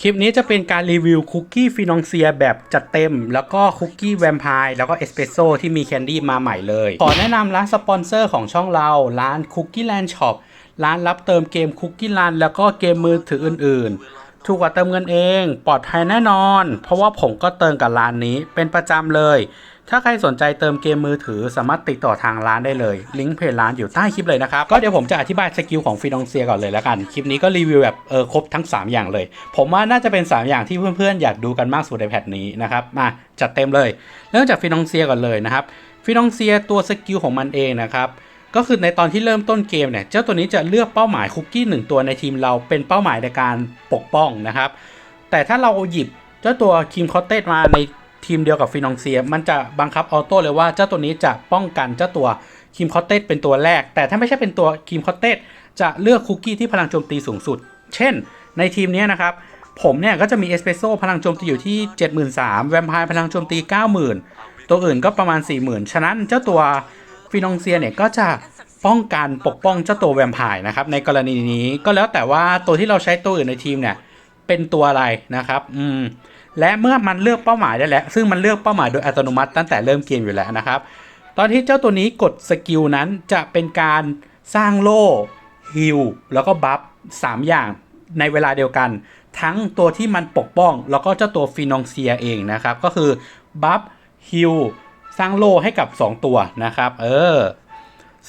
คลิปนี้จะเป็นการรีวิวคุกกี้ฟินองเซียแบบจัดเต็ม แล้วก็คุกกี้แวมไพร์แล้วก็เอสเปรสโซ่ที่มีแคนดี้มาใหม่เลย ขอแนะนำร้านสปอนเซอร์ของช่องเรา ร้านคุกกี้แลนด์ช็อปร้านรับเติมเกมคุกกี้รันแล้วก็เกมมือถืออื่นๆ ถูกกว่าเติมเงินเอง ปลอดภัยแน่นอน เพราะว่าผมก็เติมกับร้านนี้เป็นประจำเลย ถ้าใครสนใจเติมเกมมือถือสามารถติดต่อทางร้านได้เลย ลิงก์เพจร้านอยู่ใต้คลิปเลยนะครับ ก็เดี๋ยวผมจะอธิบายสกิลของฟินองเซียก่อนเลยแล้วกัน คลิปนี้ก็รีวิวแบบเออครบทั้ง 3 อย่างเลย ผมว่าน่าจะเป็น 3 อย่างที่เพื่อนๆ อยากดูกันมากสุดในแพทนี้นะครับ มาจัดเต็มเลย เริ่มจากฟินองเซียก่อนเลยนะครับฟินองเซียตัวสกิลของมันเองนะครับก็คือในตอนที่เริ่มต้นเกมเนี่ยเจ้าตัวนี้จะเลือกเป้าหมายคุกกี้หนึ่งตัวในทีมเราเป็นเป้าหมายในการปกป้องนะครับแต่ถ้าเราหยิบเจ้าตัวคิมคอตเตสมาใน ทีมเดียวกับฟินองเซีย มันจะบังคับออโต้เลยว่าเจ้าตัวนี้จะป้องกันเจ้าตัวคิมคอตเตสเป็นตัวแรก แต่ถ้าไม่ใช่เป็นตัวคิมคอตเตสจะเลือกคุกกี้ที่พลังโจมตีสูงสุด เช่น ในทีมนี้นะครับ ผมเนี่ยก็จะมีเอสเปรสโซ่พลังโจมตีอยู่ที่ 73,000แวมไพร์พลังโจมตี 90,000 ตัวอื่นก็ประมาณ 40,000 ฉะนั้นเจ้าตัวฟินองเซียเนี่ยก็จะป้องกันปกป้องเจ้าตัวแวมไพร์นะครับในกรณีนี้ก็แล้วแต่ว่าตัวที่เราใช้ตัวอื่นในทีมเนี่ยเป็นตัวอะไรนะครับ อืม และเมื่อมันเลือกเป้าหมายได้แล้ว ซึ่งมันเลือกเป้าหมายโดยอัตโนมัติตั้งแต่เริ่มเกมอยู่แล้วนะครับ ตอนที่เจ้าตัวนี้กดสกิลนั้นจะเป็นการสร้างโล่ฮิลแล้วก็บัฟสามอย่างในเวลาเดียวกัน ทั้งตัวที่มันปกป้อง แล้วก็เจ้าตัวฟินองเซียเองนะครับ ก็คือบัฟฮิลสร้างโล่ให้กับ 2 ตัวนะครับ เออ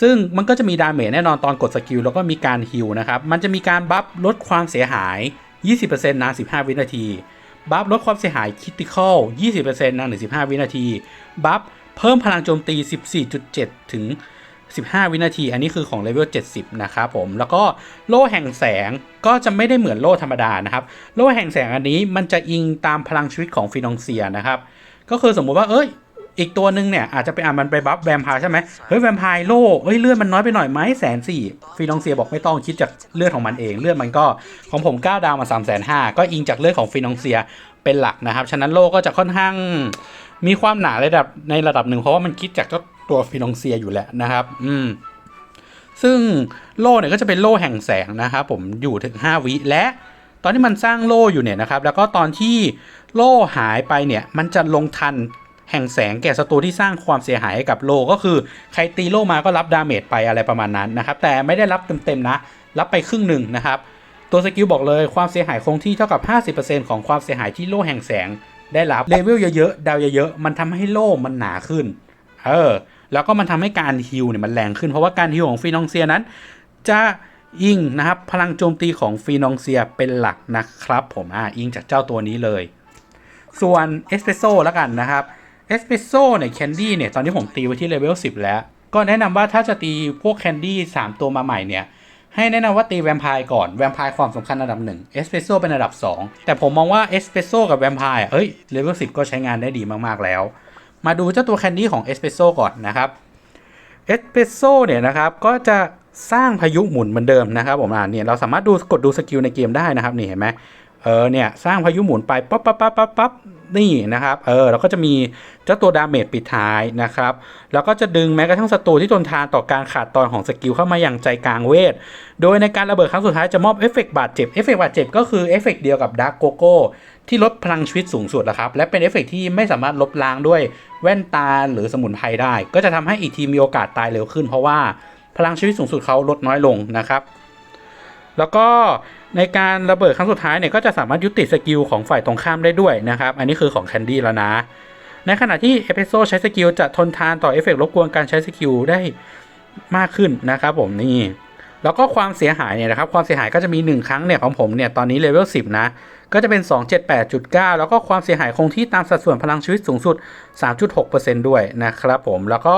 ซึ่งมันก็จะมีดาเมจแน่นอนตอนกดสกิลแล้วก็มีการฮิลนะครับ มันจะมีการบัฟลดความเสียหาย 20%นาน 15 วินาที บัฟลดความเสียหายคิติคอล 20%นานถึง 15 วินาที บัฟเพิ่มพลังโจมตี 14.7 ถึง 15 วินาที อันนี้คือของเลเวล 70 นะครับผม แล้วก็โล่แห่งแสงก็จะไม่ได้เหมือนโล่ธรรมดานะครับ โล่แห่งแสงอันนี้มันจะอิงตามพลังชีวิตของฟินองเซียนะครับ ก็คือสมมุติว่า เอ้ย อีกตัวหนึ่งเนี่ยอาจจะไปอ่านมันไปบัฟแวมไพร์ใช่ไหมเฮ้ยแวมไพร์โล่เฮ้ยเลือดมันน้อยไปหน่อยไหมแสนสี่ฟีนองเซียบอกไม่ต้องคิดจากเลือดของมันเอง เลือดมันก็ของผม9ดาวมา3ามแสนห้าก็อิงจากเลือดของฟีนองเซียเป็นหลักนะครับ ฉะนั้นโล่ก็จะค่อนข้างมีความหนาระดับในระดับหนึ่งเพราะว่ามันคิดจากเจ้าตัวฟีนองเซียอยู่แล้วนะครับ อืมซึ่งโล่เนี่ยก็จะเป็นโล่แห่งแสงนะครับผมอยู่ถึง 5 วิและตอนที่มันสร้างโล่อยู่เนี่ยนะครับ แล้วก็ตอนที่โล่หายไปเนี่ย มันจะลงทัน แห่งแสงแก่ศัตรูที่สร้างความเสียหายให้กับโล่ก็คือใครตีโล่มาก็รับดาเมจไปอะไรประมาณนั้นนะครับแต่ไม่ได้รับเต็มๆนะ รับไปครึ่งหนึ่งนะครับ ตัวสกิลบอกเลยความเสียหายคงที่เท่ากับ 50%ของความเสียหายที่โล่แห่งแสงได้รับเลเวลเยอะๆดาวเยอะๆมันทำให้โล่มันหนาขึ้นเออแล้วก็มันทำให้การฮิลเนี่ยมันแรงขึ้นเพราะว่าการฮิลของฟีนองเซียนั้น จะอิงนะครับพลังโจมตีของฟีนองเซียเป็นหลักนะครับ ผมอ่าอิงจากเจ้าตัวนี้เลย ส่วนเอสเปรสโซ่แล้วกันนะครับ เอสเปรสโซ่เนี่ยแคนดี้เนี่ยตอนนี้ผมตีไว้ที่เลเวล10 แล้ว ก็แนะนำว่าถ้าจะตีพวกแคนดี้3ตัวมาใหม่เนี่ยให้แนะนำว่าตีแวมไพร์ก่อนแวมไพร์ความสำคัญอันดับหนึ่งเอสเปรสโซ่เป็นอันดับ 2 แต่ผมมองว่าเอสเปรสโซ่กับแวมไพร์เอ้ยเลเวล10 ก็ใช้งานได้ดีมากๆแล้ว มาดูเจ้าตัวแคนดี้ของเอสเปรสโซ่ก่อนนะครับเอสเปรสโซ่เนี่ยนะครับก็จะสร้างพายุหมุนเหมือนเดิมนะครับผมอ่าเนี่ยเราสามารถดูกดดูสกิลในเกมได้นะครับนี่เห็นไหมเออเนี่ยสร้างพายุหมุนไปปั๊บปั๊บปั๊บปั๊บปั๊บ นี่นะครับเออแล้วก็จะมีเจ้าตัวดาเมจปิดท้ายนะครับ แล้วก็จะดึงแม้กระทั่งศัตรูที่ทนทานต่อการขาดตอนของสกิลเข้ามาอย่างใจกลางเวท โดยในการระเบิดครั้งสุดท้ายจะมอบเอฟเฟกต์บาดเจ็บเอฟเฟกต์บาดเจ็บก็คือเอฟเฟกต์เดียวกับดาร์กโกโก้ที่ลดพลังชีวิตสูงสุดนะครับ และเป็นเอฟเฟกต์ที่ไม่สามารถลบล้างด้วยแว่นตาหรือสมุนไพรได้ ก็จะทำให้อีกทีมมีโอกาสตายเร็วขึ้น เพราะว่าพลังชีวิตสูงสุดเขาลดน้อยลงนะครับ แล้วก็ ในการระเบิดครั้งสุดท้ายเนี่ยก็จะสามารถยุติสกิลของฝ่ายตรงข้ามได้ด้วยนะครับ อันนี้คือของแคนดี้แล้วนะ ในขณะที่เอพิโซใช้สกิลจะทนทานต่อเอฟเฟกรบกวนการใช้สกิลได้มากขึ้นนะครับผมนี่แล้วก็ความเสียหายเนี่ยนะครับความเสียหายก็จะมี 1 ครั้งเนี่ยของผมเนี่ยตอนนี้เลเวล10 นะ ก็จะเป็น 278.9 แล้วก็ความเสียหายคงที่ตามสัดส่วนพลังชีวิตสูงสุด 3.6%ด้วยนะครับผมแล้วก็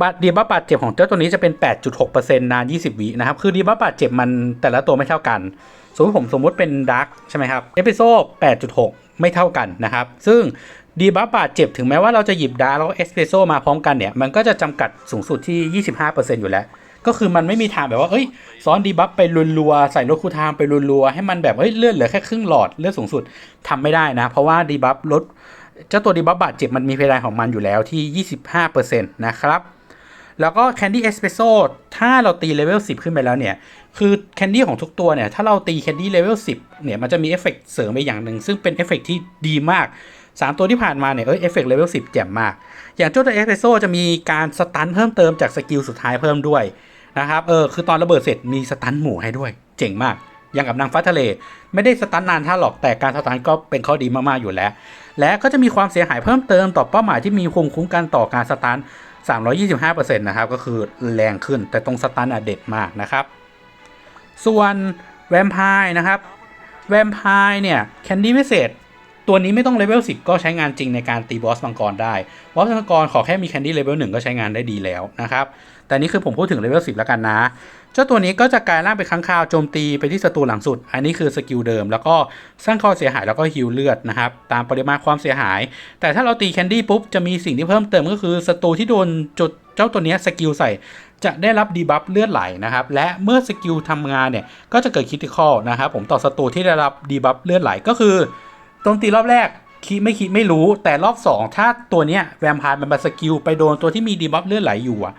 บัตรดีบัฟบาดเจ็บของเจ้าตัวนี้จะเป็น 8.6%นาน 20 วินะครับ คือดีบัฟบาดเจ็บมันแต่ละตัวไม่เท่ากัน สมมติผมสมมติเป็นดักใช่ไหมครับ เอพิโซด8.6 ไม่เท่ากันนะครับ ซึ่งดีบัฟบาดเจ็บถึงแม้ว่าเราจะหยิบดาร์กแล้วก็เอสเปรสโซมาพร้อมกันเนี่ย มันก็จะจำกัดสูงสุดที่ 25%อยู่แล้ว ก็คือมันไม่มีทางแบบว่า เอ้ย ซ้อนดีบัฟไปรัวๆ ใส่รถคูทางไปรัวๆ ให้มันแบบ เฮ้ย เลือดเหลือแค่ครึ่งหลอด เลือดสูงสุดทำไม่ได้นะ เพราะว่าดีบัฟลดเจ้าตัวดีบัฟบาดเจ็บมันมีเพดานของมันอยู่แล้วที่ 25%นะครับ แล้วก็แคนดี้เอสเปรสโซ่ถ้าเราตีเลเวล10 ขึ้นไปแล้วเนี่ย คือแคนดี้ของทุกตัวเนี่ย ถ้าเราตีแคนดี้เลเวล10 เนี่ย มันจะมีเอฟเฟกต์เสริมไปอย่างหนึ่ง ซึ่งเป็นเอฟเฟกต์ที่ดีมาก 3 ตัวที่ผ่านมาเนี่ย เอยเอฟเฟกต์เลเวล10 แจ่มมาก อย่างเจ้าตัวเอสเปรสโซ่จะมีการสตันเพิ่มเติมจากสกิลสุดท้ายเพิ่มด้วยนะครับ เออ คือตอนระเบิดเสร็จมีสตันหมู่ให้ด้วย เจ๋งมาก อย่างกับนางฟ้าทะเล ไม่ได้สตันนานท่าหรอก แต่การสตันก็เป็นข้อดีมากๆอยู่แล้ว และก็จะมีความเสียหายเพิ่มเติมต่อเป้าหมายที่มีภูมิคุ้มกันต่อการสตัน 325%นะครับก็คือแรงขึ้นแต่ตรงสตันอะเด็ดมากนะครับ ส่วนแวมไพร์นะครับแวมไพร์เนี่ยแคนดี้พิเศษตัวนี้ไม่ต้องเลเวล10 ก็ใช้งานจริงในการตีบอสมังกรได้ บอสมังกรขอแค่มีแคนดี้เลเวล1ก็ใช้งานได้ดีแล้วนะครับ แต่นี่คือผมพูดถึงเลเวล10แล้วกันนะ เจ้าตัวนี้ก็จะกลายร่างเป็นค้างคาวโจมตีไปที่ศัตรูหลังสุด อันนี้คือสกิลเดิม แล้วก็สร้างความเสียหายแล้วก็ฮิลเลือดนะครับ ตามปริมาณความเสียหาย แต่ถ้าเราตีแคนดี้ปุ๊บจะมีสิ่งที่เพิ่มเติมก็คือศัตรูที่โดนจุดเจ้าตัวนี้สกิลใส่จะได้รับดีบัฟเลือดไหลนะครับ และเมื่อสกิลทำงานเนี่ยก็จะเกิดคิติคอลนะครับผมต่อศัตรูที่ได้รับดีบัฟเลือดไหลก็คือโจมตีรอบแรกคิดไม่คิดไม่รู้แต่รอบ 2 ถ้าตัวเนี้ยแวมพร์มันมาสกิลไปโดนตัวที่มีดีบัฟเลือดไหลอยู่อะ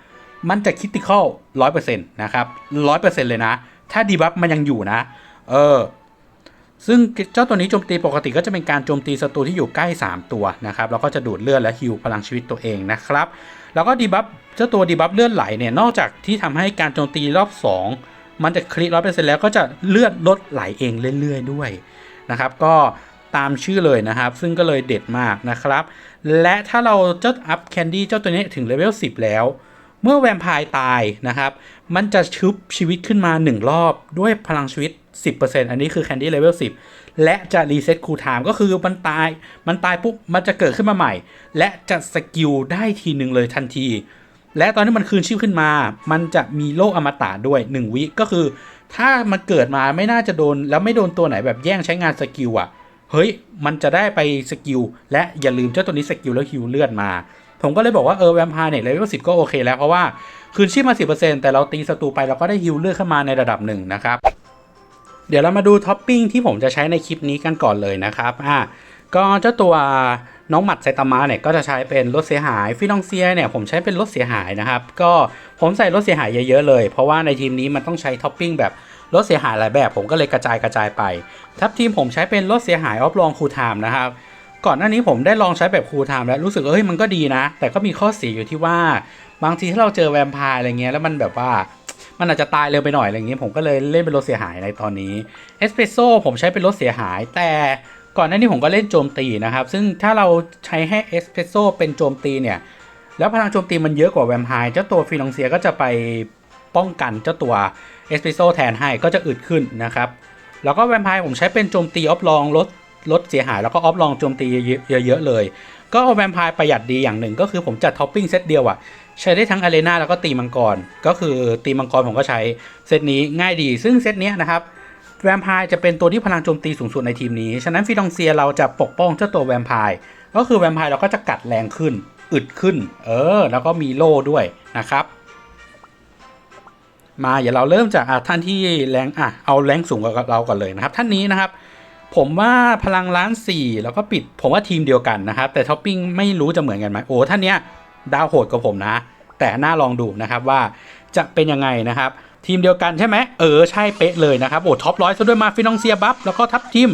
มันจะคิติคอลร้อยเปอร์เซ็นต์นะครับร้อยเปอร์เซ็นต์เลยนะ ถ้าดีบัฟมันยังอยู่นะ เออ ซึ่งเจ้าตัวนี้โจมตีปกติก็จะเป็นการโจมตีศัตรูที่อยู่ใกล้ 3 ตัวนะครับ แล้วก็จะดูดเลือดและฮิวพลังชีวิตตัวเองนะครับ แล้วก็ดีบัฟเจ้าตัวดีบัฟเลือดไหลเนี่ย นอกจากที่ทำให้การโจมตีรอบ 2 มันจะคลิร้อยเปอร์เซ็นต์แล้วก็จะเลือดลดไหลเองเรื่อยๆด้วยนะครับ ก็ตามชื่อเลยนะครับ ซึ่งก็เลยเด็ดมากนะครับ และถ้าเราเจ้าอัพแคนดี้เจ้าตัวนี้ถึงเลเวล10 แล้ว เมื่อแวมไพร์ตายนะครับ มันจะชุบชีวิตขึ้นมา 1 รอบด้วยพลังชีวิต 10%อันนี้คือแคนดี้เลเวล10 และจะรีเซ็ตคูลไทม์ก็คือมันตาย มันตายปุ๊บ มันจะเกิดขึ้นมาใหม่ และจะสกิลได้ทีหนึ่งเลยทันที และตอนที่มันคืนชีพขึ้นมา มันจะมีโลกอมตะด้วย 1 วิก็คือ ถ้ามันเกิดมาไม่น่าจะโดน แล้วไม่โดนตัวไหนแบบแย่งใช้งานสกิลอะ เฮ้ย มันจะได้ไปสกิล และอย่าลืมเจ้าตัวนี้สกิลแล้วฮิวเลือดมา ผมก็เลยบอกว่าเออแวมพร์เนี่ยเลเวลสิก็โอเคแล้วเพราะว่าคืนชีพมา 10%แต่เราตีศัตรูไปเราก็ได้ฮิวเลือดเข้ามาในระดับหนึ่งนะครับ เดี๋ยวเรามาดูท็อปปิ้งที่ผมจะใช้ในคลิปนี้กันก่อนเลยนะครับอ่าก็เจ้าตัวน้องหมัดไซตามะเนี่ยก็จะใช้เป็นรถเสียหายฟินองเซียเนี่ยผมใช้เป็นรถเสียหายนะครับ ก็ผมใส่รถเสียหายเยอะๆเลย เพราะว่าในทีมนี้มันต้องใช้ท็อปปิ้งแบบรถเสียหายหลายแบบ ผมก็เลยกระจายกระจายไป ทัพทีมผมใช้เป็นรถเสียหายออฟลองคูลไทม์นะครับ ก่อนหน้านี้ผมได้ลองใช้แบบคูลไทม์แล้วรู้สึกเอ้ยมันก็ดีนะ แต่ก็มีข้อเสียอยู่ที่ว่า บางทีถ้าเราเจอแวมไพร์อะไรเงี้ยแล้วมันแบบว่ามันอาจจะตายเร็วไปหน่อยอะไรเงี้ยผมก็เลยเล่นเป็นรถเสียหายในตอนนี้เอสเปรสโซ่ผมใช้เป็นรถเสียหาย แต่ก่อนหน้านี้ผมก็เล่นโจมตีนะครับ ซึ่งถ้าเราใช้ให้เอสเปรสโซ่เป็นโจมตีเนี่ยแล้วพลังโจมตีมันเยอะกว่าแวมไพร์เจ้าตัวฟินองเซียก็จะไปป้องกันเจ้าตัวเอสเปรสโซ่แทนให้ก็จะอึดขึ้นนะครับแล้วก็แวมไพร์ผมใช้เป็นโจมตีออฟลองลด ลดเสียหายแล้วก็ออฟลองโจมตีเยอะๆเลย ก็เอาแวมไพร์ประหยัดดีอย่างหนึ่ง ก็คือผมจัดท็อปปิ้งเซตเดียวอะใช้ได้ทั้งอารีนาแล้วก็ตีมังกร ก็คือตีมังกรผมก็ใช้เซตนี้ง่ายดี ซึ่งเซตเนี้ยนะครับแวมไพร์จะเป็นตัวที่พลังโจมตีสูงสุดในทีมนี้ ฉะนั้นฟิดองเซียเราจะปกป้องเจ้าตัวแวมไพร์ก็คือแวมไพร์เราก็จะกัดแรงขึ้น อึดขึ้น เออ แล้วก็มีโล่ด้วยนะครับ มาอย่าเราเริ่มจากท่านที่แรงอะเอาแรงสูงกว่าเราก่อนเลยนะครับ ท่านนี้นะครับ ผมว่าพลังล้านสี่แล้วก็ปิดผมว่าทีมเดียวกันนะครับ แต่ท็อปปิ้งไม่รู้จะเหมือนกันไหมโอ้ท่านเนี้ยดาวโหดกว่าผมนะ แต่น่าลองดูนะครับว่าจะเป็นยังไงนะครับ ทีมเดียวกันใช่ไหมเออใช่เป๊ะเลยนะครับโอ้ท็อปร้อยซะด้วยมาฟินองเซียบัฟแล้วก็ทับทิม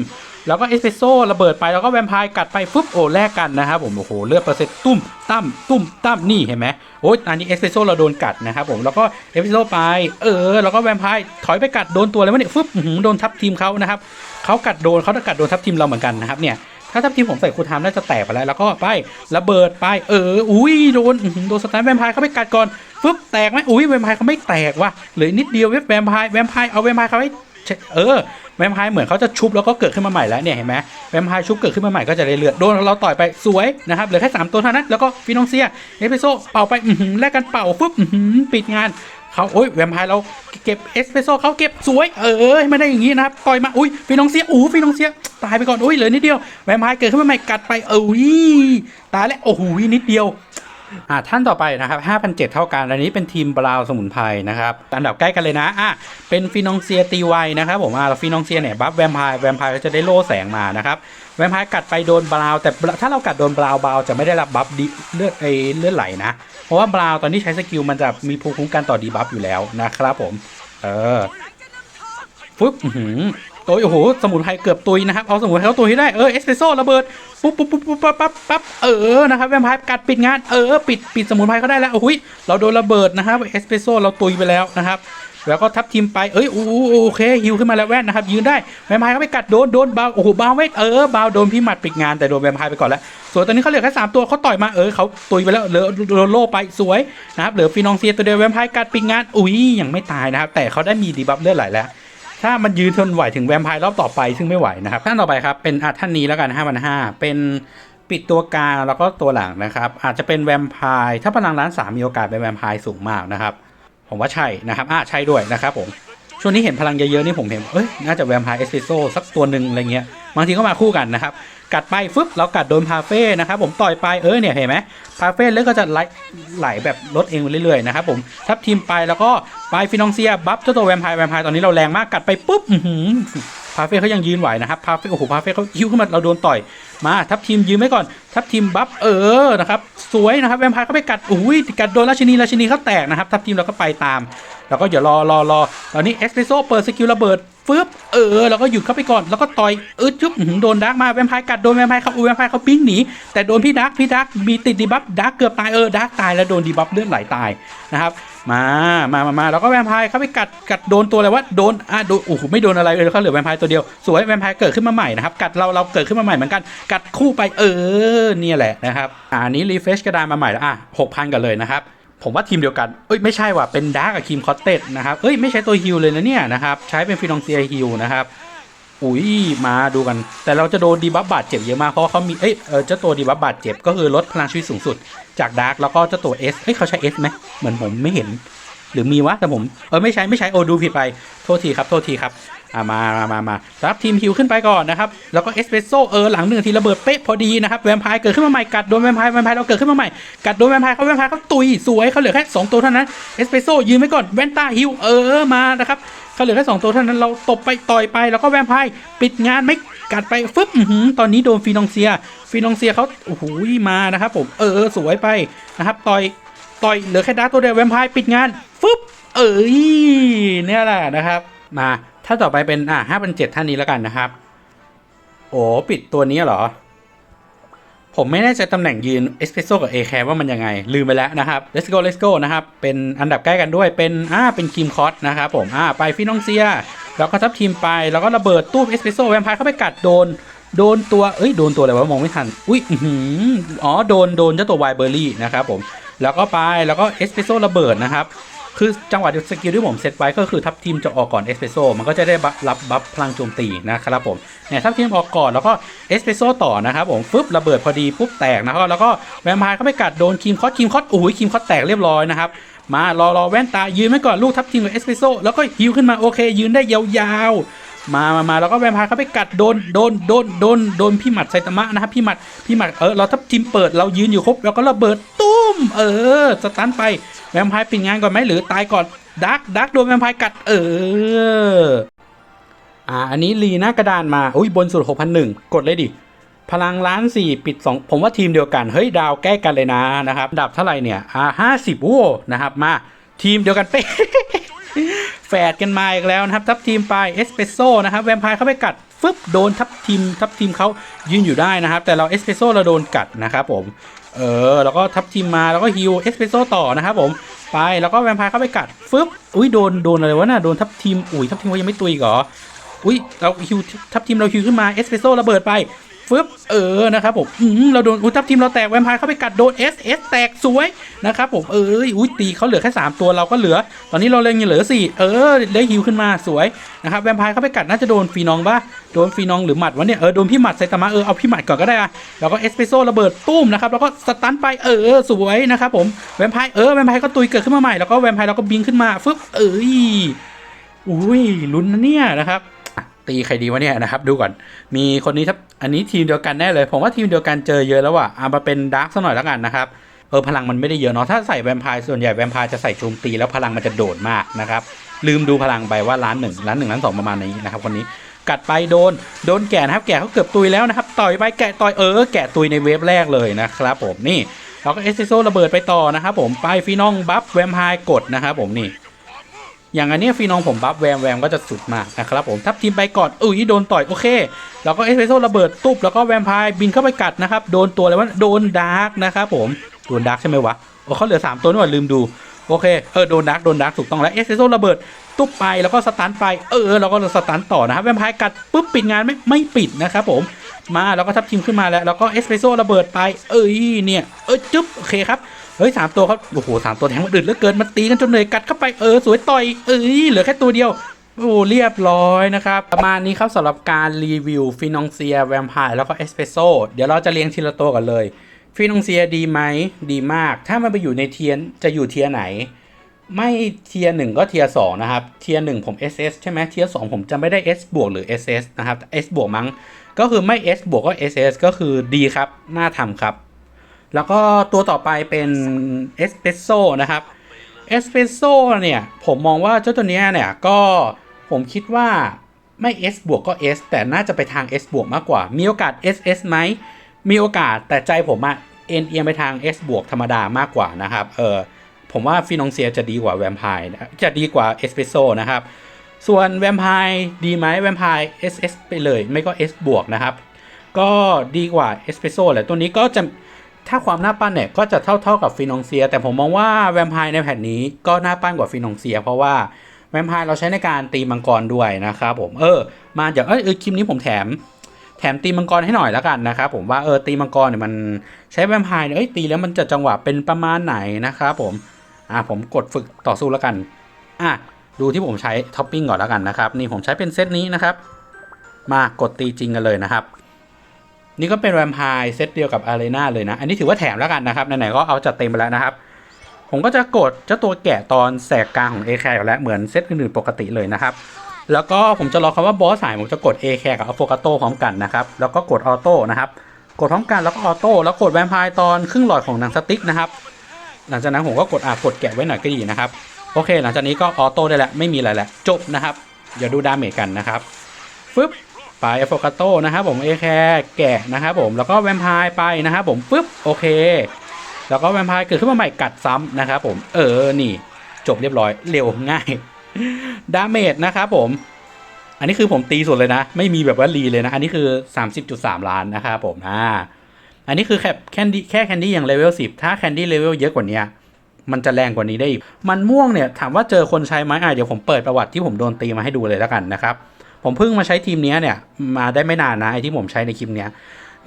แล้วก็เอสเปรสโซ่ระเบิดไปแล้วก็แวมไพร์กัดไปฟึบโอ้แลกกันนะครับผมโอ้โหเลือดเปอร์เซ็นต์ตุ้มตั้มตุ้มตั้มนี่เห็นไหมโอ้ยอันนี้เอสเปรสโซ่เราโดนกัดนะครับผมแล้วก็เอสเปรสโซ่ไปเออแล้วก็แวมไพร์ถอยไปกัดโดนตัวอะไรวะเนี่ยฟึบโดนทับทีมเขานะครับ เขากัดโดนเขาจะกัดโดนทับทีมเราเหมือนกันนะครับเนี่ยถ้าทับทีมผมใส่คูลไทม์น่าจะแตกไปแล้วแล้วก็ไประเบิดไปเอออุ้ยโดนโดนสแตนแวมไพร์เขาไปกัดก่อนฟึบแตกไหมอุ้ยแวมไพร์เขาไม่แตกว่ะเหลือนิดเดียวเว็บแวมไพร์แวมไพร์เอาแวมไพร์เขาไว้เออแวมไพร์เหมือนเขาจะชุบแล้วก็เกิดขึ้นมาใหม่แล้วเนี่ยเห็นไหมแวมไพร์ชุบเกิดขึ้นมาใหม่ก็จะได้เลือดโดนเราต่อยไปสวยนะครับเหลือแค่3ตัวเท่านั้นแล้วก็ฟินองเซียเอสเปโซเป่าไปอือหือแลกกันเป่าฟึบอือหือปิดงาน เขาโอ้ยแวมไพร์เราเก็บเอสเปรสโซ่เขาเก็บสวยเออไม่ได้อย่างนี้นะครับต่อยมาอุ้ยฟีนองเซียอู้ฟีนองเซียตายไปก่อนอุ้ยเหลือนิดเดียวแวมไพร์เกิดขึ้นมาใหม่กัดไปเอ้ยตายแล้วโอ้โหนิดเดียว อ่าท่านต่อไปนะครับ5,007เท่ากัน อันนี้เป็นทีมบราวน์สมุนไพรนะครับ อันดับใกล้กันเลยนะอะเป็นฟินองเซียตีไวนะครับผมอ่าฟินองเซียเนี่ยบัฟแวมไพร์แวมไพร์ก็จะได้โล่แสงมานะครับแวมไพร์กัดไปโดนบราวน์แต่ถ้าเรากัดโดนบราวน์บราวจะไม่ได้รับบัฟเลือดไอเลือดไหลนะ เพราะว่าบราวน์ตอนที่ใช้สกิลมันจะมีภูมิคุ้มกันต่อดีบัฟอยู่แล้วนะครับผม เออฟึบหื โอ้ยโอ้โหสมุนไพรเกือบตุยนะครับเอาสมุนไพรเขาตุยให้ได้เออเอสเปรสโซ่ระเบิดปุ๊บปุ๊บปุ๊บปุ๊บปั๊บปั๊บเออนะครับแวมไพร์กัดปิดงานเออปิดปิดสมุนไพรเขาได้แล้วโอ้ยเราโดนระเบิดนะครับเอสเปรสโซ่เราตุยไปแล้วนะครับแล้วก็ทับทีมไป เอ้ย โอ้โหโอเค ฮิวขึ้นมาแล้วแว่นนะครับ ยืนได้แวมไพร์เขาไปกัดโดน โดนบาวโอ้โห บาวเวทเออบาวโดนพี่หมัดปิดงาน แต่โดนแวมไพร์ไปก่อนแล้ว ส่วนตอนนี้เขาเหลือแค่สามตัวเขาต่อยมา เออเขาตุยไปแล้ว เหลือโดนโลไป สวยนะครับ เหลือฟินองเซียตัวเดียวแวมไพร์กัดปิดงาน อุ้ย ยังไม่ตายนะครับ แต่เขาได้มีดีบัฟเลือดไหลแล้ว ถ้ามันยืนทนไหวถึงแวมไพร์รอบต่อไปซึ่งไม่ไหวนะครับท่านต่อไปครับเป็นอาท่านนี้แล้วกัน5 5 0 0เป็นปิดตัวกลางแล้วก็ตัวหลังนะครับ อาจจะเป็นแวมไพร์ถ้าพลังล้านสามมีโอกาสเป็นแวมไพร์สูงมากนะครับ ผมว่าใช่นะครับอ่าใช่ด้วยนะครับผมช่วงนี้เห็นพลังเยอะๆนี่ผมเห็นเอ้ยน่าจะแวมไพร์เอสเปโซสักตัวหนึ่งอะไรเงี้ย บางทีก็มาคู่กันนะครับ กัดไปฟึบเรากัดโดนพาเฟ่นะครับผมต่อยไปเออเนี่ยเห็นไหมพาเฟ่เลือดก็จะไหลไหลแบบลดเองไปเรื่อยๆนะครับผมทับทีมไปแล้วก็ไปฟินองเซียบัฟเจ้าตัวแวมไพร์แวมไพร์ตอนนี้เราแรงมากกัดไปปุ๊บพาเฟ่เขายังยืนไหวนะครับพาเฟ่โอ้โหพาเฟ่เขาฮิ้วขึ้นมาเราโดนต่อยมาทับทีมยืนไว้ก่อนทับทีมบัฟเออนะครับสวยนะครับแวมไพร์เขาไปกัดอุ้ยกัดโดนราชินีราชินีเขาแตกนะครับทับทีมเราก็ไปตาม แล้วก็อย่ารอรอรอตอนนี้เอสเปโซเปิดสกิลระเบิด ฟึบเออแล้วก็หยุดเข้าไปก่อนแล้วก็ต่อยอึดจุ๊บโดนดักมาแวมไพร์กัดโดนแวมไพร์เขาอุ้ยแวมไพร์เขาปิ้งหนีแต่โดนพี่ดักพี่ดักมีติดดีบัฟดักเกือบตายเออดักตายแล้วโดนดีบัฟเลือดไหลตายนะครับมามามามาแล้วก็แวมไพร์เขาไปกัดกัดโดนตัวอะไรวะโดนอะโดนโอ้โหไม่โดนอะไรเลยเขาเหลือแวมไพร์ตัวเดียวสวยแวมไพร์เกิดขึ้นมาใหม่นะครับกัดเราเราเกิดขึ้นมาใหม่เหมือนกันกัดคู่ไปเออเนี่ยแหละนะครับอ่าอันนี้รีเฟรชกระดานมาใหม่แล้วอะหกพันกันเลยนะครับ ผมว่าทีมเดียวกัน เอ้ยไม่ใช่ว่ะ เป็นดาร์กกับคิมคอตเต็ดนะครับ เอ้ยไม่ใช่ตัวฮิลเลยนะเนี่ยนะครับ ใช้เป็นฟินองเซียฮิลนะครับ อุ้ยมาดูกัน แต่เราจะโดนดีบัฟบาดเจ็บเยอะมาก เพราะเขามี เอ้ยเออเจ้าตัวดีบัฟบาดเจ็บก็คือลดพลังชีวิตสูงสุด จากดาร์กแล้วก็เจ้าตัวเอสเอ้ยเขาใช้ S ไหมเหมือนผมไม่เห็น หรือมีวะแต่ผม เออไม่ใช้ไม่ใช้โอดูผิดไป โทษทีครับ โทษทีครับ อ่ามามามามารับทีมฮิวขึ้นไปก่อนนะครับ แล้วก็เอสเปรสโซเออหลังหนึ่งทีระเบิดเป๊ะพอดีนะครับแวมไพร์เกิดขึ้นมาใหม่กัดโดนแวมไพร์แวมไพร์เราเกิดขึ้นมาใหม่กัดโดนแวมไพร์เขาแวมไพร์เขาตุยสวยเขาเหลือแค่2ตัวเท่านั้นเอสเปรสโซยืนไว้ก่อนแวนต้าฮิวเออมานะครับเขาเหลือแค่2ตัวเท่านั้นเราตบไปต่อยไปแล้วก็แวมไพร์ปิดงานไม่กัดไปฟึบตอนนี้โดนฟีนองเซียฟีนองเซียเขาโอ้โหมานะครับผมเออสวยไปนะครับต่อยต่อยเหลือแค่ดาร์ตัวเดียวแวมไพร์ปิดงานฟึบเอ้ยเนี่ยแหละนะครับมา ถ้าต่อไปเป็นอะห้าพันเจ็ดท่านนี้แล้วกันนะครับ โอ้ปิดตัวนี้เหรอ ผมไม่แน่ใจตำแหน่งยืนเอสเปรสโซกับเอแคร์ว่ามันยังไง ลืมไปแล้วนะครับ let's go let's go นะครับ เป็นอันดับใกล้กันด้วยเป็นอ่าเป็นคิมคอสนะครับผมอ่าไปฟินองเซีย แล้วก็ทับทีมไปแล้วก็ระเบิดตู้เอสเปรสโซแวมไพร์เข้าไปกัดโดนโดนตัว เอ้ย โดนตัวอะไรวะ มองไม่ทัน อุ้ยอืมอ๋อ โดน โดนเจ้าตัวไวเบอร์รี่นะครับผม แล้วก็ไป แล้วก็เอสเปรสโซระเบิดนะครับ คือจังหวะสกิลที่ผมเซตไว้ก็คือทัพทีมจะออกก่อนเอสเปรสโซมันก็จะได้รับบัฟพลังโจมตีนะครับผมเนี่ยทัพทีมออกก่อนแล้วก็เอสเปรสโซต่อนะครับผมฟึบระเบิดพอดีปุ๊บแตกนะครับแล้วก็แวมไพร์เข้าไปกัดโดนคิมคอสคิมคอสโอ้ยคิมคอสแตกเรียบร้อยนะครับมารอรอแว่นตายืนไว้ก่อนลูกทัพทีมกับเอสเปรสโซแล้วก็ฮิวขึ้นมาโอเค ยืนได้ยาวๆ มามามาแล้วก็แวมพร์เขาไปกัดโดนโดนโดนโดนโดนพี่หมัดไซตามะนะครับพี่หมัดพี่หมัดเออเราทับทีมเปิดเรายืนอยู่ครบแล้วก็ระเบิดตุ้ม เออสตันไปแวมพร์ปิดงานก่อนไหมหรือตายก่อนดักดักโดนแวมพร์กัดเอออ่าอันนี้ลีหน้ากระดานมาอุ้ยบนสุด6,001 กดเลยดิพลังล้านสี่ปิด2ผมว่าทีมเดียวกัน เฮ้ย ดาวใกล้กันเลยนะนะครับ ดับเท่าไหร่เนี่ย อ่าห้าสิบโอ้นะครับ มาทีมเดียวกันเป๊ะ แฝดกันมาอีกแล้วนะครับ ทับทีมไปเอสเปรสโซ่นะครับแวมไพร์เข้าไปกัดฟึบโดนทับทีมทับทีมเขายืนอยู่ได้นะครับ แต่เราเอสเปรสโซ่เราโดนกัดนะครับผมเออแล้วก็ทับทีมมาแล้วก็ฮิวเอสเปรสโซ่ต่อนะครับผมไปแล้วก็แวมไพร์เข้าไปกัดฟึบอุ้ยโดนโดนอะไรวะน่ะโดนทับทีมอุ้ยทับทีมเขายังไม่ตุยกเหรออุ้ยเราฮิวทับทีมเราฮิวขึ้นมาเอสเปรสโซ่ระเบิดไป ฟึบเออนะครับผมอืมเราโดนอุยทับทีมเราแตกแวมพร์เข้าไปกัดโดนเอสเอสแตกสวยนะครับผมเอ้ยอุ้ยตีเขาเหลือแค่ 3 ตัวเราก็เหลือ ตอนนี้เราเลยยังเหลือ 4 เออได้ฮิวขึ้นมาสวยนะครับแวมพร์เข้าไปกัดน่าจะโดนฟีนองบ้าโดนฟีนองหรือหมัดวะเนี่ยเออโดนพี่หมัดไซตามะเออเอาพี่หมัดก่อนก็ได้อะแล้วก็เอสเปโซ่ระเบิดตุ้มนะครับแล้วก็สตันไปเออสวยนะครับผมแวมพร์เออแวมพร์ก็ตุยเกิดขึ้นมาใหม่แล้วก็แวมพร์เราก็บิงขึ้นมาฟึบเอ้ยอุ้ยลุ้นนะเนี่ยนะครับ ตีใครดีวะเนี่ยนะครับ ดูก่อน มีคนนี้ทับอันนี้ทีมเดียวกันแน่เลย ผมว่าทีมเดียวกันเจอเยอะแล้วว่ะเอามาเป็นดาร์กสักหน่อยแล้วกันนะครับเออพลังมันไม่ได้เยอะเนาะถ้าใส่แวมไพร์ส่วนใหญ่แวมไพร์จะใส่โจมตีแล้วพลังมันจะโดดมากนะครับลืมดูพลังไปว่าล้านหนึ่งล้านหนึ่งล้านสองประมาณนี้นะครับคนนี้กัดไปโดนโดนแกะนะครับแกะเขาเกือบตุยแล้วนะครับต่อยไปแกะต่อยเออแกะตุยในเวฟแรกเลยนะครับผมนี่เราก็เอสเซโซระเบิดไปต่อนะครับผมไปฟีนองบัฟแวมไพร์กดนะครับผมนี่ อย่างอันนี้ฟีนองผมบัฟแวมแวมก็จะสุดมากนะครับผมทับทีมไปก่อนอุ้ยโดนต่อยโอเคแล้วก็เอสเปโซระเบิดตุ๊บแล้วก็แวมพร์บินเข้าไปกัดนะครับโดนตัวอะไรวะโดนดาร์กนะครับผมโดนดาร์กใช่ไหมวะโอ้เขาเหลือ 3 ตัวนี่หว่าลืมดูโอเคเออโดนดาร์กโดนดาร์กถูกต้องแล้วเอสเปโซระเบิดตุ๊บไปแล้วก็สตันไปเออแล้วก็สตันต่อนะครับแวมไพร์กัดปุ๊บปิดงานไหมไม่ปิดนะครับผม มาแล้วก็ทับทีมขึ้นมาแล้ว แล้วก็เอสเปรสโซ่ระเบิดไป เอ้ยเนี่ยเออจุ๊บโอเคครับเฮ้ยสามตัวครับโอ้โหสามตัวแทงมันอึดเหลือเกินมันตีกันจนเหนื่อยกัดเข้าไปเออสวยต่อยเอ้ยเหลือแค่ตัวเดียวโอ้เรียบร้อยนะครับ ประมาณนี้ครับสำหรับการรีวิวฟินองเซียแวมไพร์แล้วก็เอสเปรสโซ่เดี๋ยวเราจะเรียงทีละตัวกันเลยฟินองเซียดีไหมดีมาก ถ้ามันไปอยู่ในเทียนจะอยู่เทียไหน ไม่เทียหนึ่งก็เทียสองนะครับ เทียหนึ่งผม SS ใช่ไหมเทียสองผมจะไม่ได้ S บวกหรือ SS นะครับ S บวกมั้ง ก็คือไม่ S บวกก็ SS ก็คือดีครับ น่าทำครับ แล้วก็ตัวต่อไปเป็นเอสเปรสโซนะครับเอสเปรสโซเนี่ย ผมมองว่าเจ้าตัวเนี้ยเนี่ย ก็ผมคิดว่าไม่ S บวกก็ S แต่น่าจะไปทาง S บวกมากกว่า มีโอกาส SS ไหม มีโอกาสแต่ใจผมอะเอ็นเอียงไปทาง S บวกธรรมดามากกว่านะครับ เออผมว่าฟินองเซียจะดีกว่าแวมไพร์จะดีกว่าเอสเปรสโซนะครับ ส่วนแวมไพร์ดีไหมแวมไพร์ SS ไปเลย ไม่ก็ S บวกนะครับ ก็ดีกว่าเอสเปรสโซ่แหละตัวนี้ก็จะถ้าความหน้าปั้นเนี่ยก็จะเท่าเท่ากับฟินองเซีย แต่ผมมองว่าแวมไพร์ในแผ่นนี้ก็หน้าปั้นกว่าฟินองเซีย เพราะว่าแวมไพร์เราใช้ในการตีมังกรด้วยนะครับผมเออ มาเดี๋ยวเอยเออคลิปนี้ผมแถม แถมตีมังกรให้หน่อยแล้วกันนะครับผมว่าเออตีมังกรเนี่ยมันใช้แวมไพร์เนี่ยเอ้ยตีแล้วมันจะจังหวะเป็นประมาณไหนนะครับผมอ่าผมกดฝึกต่อสู้แล้วกันอะ ดูที่ผมใช้ท็อปปิ้งก่อนแล้วกันนะครับ นี่ผมใช้เป็นเซตนี้นะครับ มากดตีจริงกันเลยนะครับ นี่ก็เป็นแวมไพร์เซตเดียวกับอารีนาเลยนะ อันนี้ถือว่าแถมแล้วกันนะครับไหนๆก็เอาจัดเต็มไปแล้วนะครับ ผมก็จะกดเจ้าตัวแกะตอนแสกกลางของ A แคร์อยู่แล้วเหมือนเซตอื่นๆปกติเลยนะครับแล้วก็ผมจะรอคำว่าบอสสายผมจะกด A แคร์กับอโฟกาโต้พร้อมกันนะครับแล้วก็กดออโต้นะครับกดพร้อมกันแล้วก็ออโต้แล้วกดแวมไพร์ตอนครึ่งหลอดของหนังสติ๊กนะครับหลังจากนั้นผมก็กดอะกดแกะไว้หน่อยก็ดีนะครับ โอเค หลังจากนี้ก็ออโต้ได้แล้วไม่มีอะไรแล้วจบนะครับ เดี๋ยวดูดาเมจกันนะครับฟึบไปอโฟกาโต้นะครับผมเอแคร์แกะนะครับผมแล้วก็แวมไพร์ไปนะครับผมปึ๊บโอเค แล้วก็แวมไพร์เกิดขึ้นมาใหม่กัดซ้ำนะครับผมเออนี่ จบเรียบร้อยเร็วง่ายดาเมจนะครับผม อันนี้คือผมตีสุดเลยนะ ไม่มีแบบว่ารีเลยนะ อันนี้คือ 30.3 ล้านนะครับผมอ่าอันนี้คือแค่แคนดี้แค่แคนดี้อย่างเลเวล10 ถ้าแคนดี้เลเวลเยอะกว่านี้ มันจะแรงกว่านี้ได้อีก มันม่วงเนี่ยถามว่าเจอคนใช้ไหมอะเดี๋ยวผมเปิดประวัติที่ผมโดนตีมาให้ดูเลยแล้วกันนะครับ ผมเพิ่งมาใช้ทีมนี้เนี่ยมาได้ไม่นานนะไอที่ผมใช้ในคลิปเนี้ย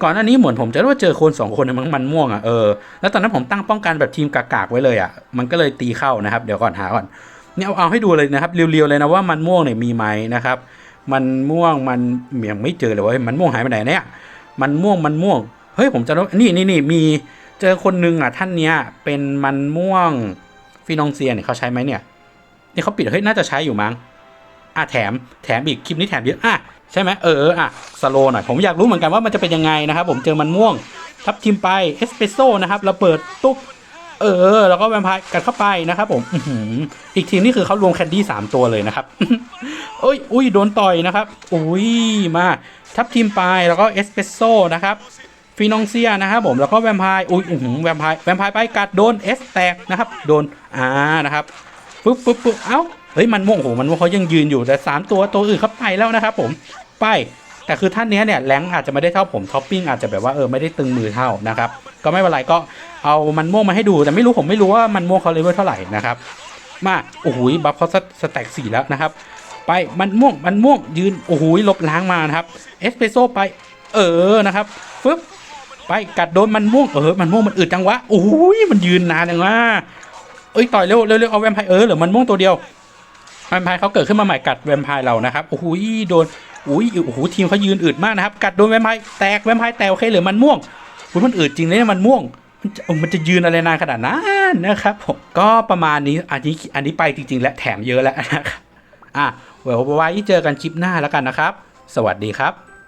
ก่อนหน้านี้เหมือนผมจะรู้ว่าเจอคนสองคนในมันมันม่วงอะเออแล้วตอนนั้นผมตั้งป้องกันแบบทีมกากๆไว้เลยอะมันก็เลยตีเข้านะครับ เดี๋ยวก่อนหาก่อนเนี่ยเอาเอาให้ดูเลยนะครับเรียวๆเลยนะว่ามันม่วงเนี่ยมีไหมนะครับ มันม่วงมันยังไม่เจอเลยว่ามันม่วงหายไปไหนเนี่ยมันม่วงมันม่วงเฮ้ยผมจะรู้นี่นี่นี่มี เจอคนนึงอะท่านเนี้ยเป็นมันม่วงฟินองเซียเนี่ยเขาใช้ไหมเนี่ยนี่เขาปิดเฮ้ยน่าจะใช้อยู่มั้งอะแถมแถมอีกคลิปนี้แถมเยอะอะใช่ไหมเอออะสโลหน่อยผมอยากรู้เหมือนกันว่ามันจะเป็นยังไงนะครับผมเจอมันม่วงทับทิมไปเอสเปรสโซ่นะครับเราเปิดตุ๊บเออ แล้วก็แวมไพร์กัดเข้าไปนะครับผมอื้มอีกทีมนี่คือเขารวมแคนดี้สามตัวเลยนะครับเอ้ยอุ้ยโดนต่อยนะครับอุ้ยมาทับทิมไปแล้วก็เอสเปรสโซ่นะครับ ฟีนองเซียนะครับผมแล้วก็แวมไพร์อุ้ยอื้อหือแวมไพร์แวมไพร์ไปกัดโดนเอสแตกนะครับโดนอ่านะครับปุ๊บปุ๊บปุ๊บเอ้าเฮ้ยมันม่วงโอ้โหมันม่วงเขายังยืนอยู่แต่สามตัวตัวอื่นเขาไปแล้วนะครับผมไปแต่คือท่านเนี้ยเนี่ยแรงอาจจะไม่ได้เท่าผมท็อปปิ้งอาจจะแบบว่าเออไม่ได้ตึงมือเท่านะครับก็ไม่เป็นไรก็เอามันม่วงมาให้ดู แต่ไม่รู้ผมไม่รู้ว่ามันม่วงเขาเลเวลเท่าไหร่นะครับมาโอ้โหบัฟเขาสแต็กสี่แล้วนะครับไปมันม่วงมันม่วงยืนโอ้โหลบล้างมานะครับเอสเปรสโซ่ไปเออนะครับฟึบ ไปกัดโดนมันม่วงเออมันม่วงมันอึดจังวะโอ้โหมันยืนนานจังวะเอ้ยต่อยเร็วเร็วเร็วเอาแวมไพร์เออหรือมันม่วงตัวเดียวแวมไพร์เขาเกิดขึ้นมาใหม่กัดแวมไพร์เรานะครับโอ้โหโดนอุ้ยโอ้โหทีมเขายืนอึดมากนะครับกัดโดนแวมไพร์แตกแวมไพร์แตกโอเคหรือมันม่วงอุ้ยมันอึดจริงเลยเนี่ยมันม่วงมันจะมันจะยืนอะไรนานขนาดนั้นนะครับผมก็ประมาณนี้อันนี้อันนี้ไปจริง ๆ และแถมเยอะแล้วนะครับอะเดี๋ยวไว้เจอกันคลิปหน้าแล้วกันนะครับ สวัสดีครับ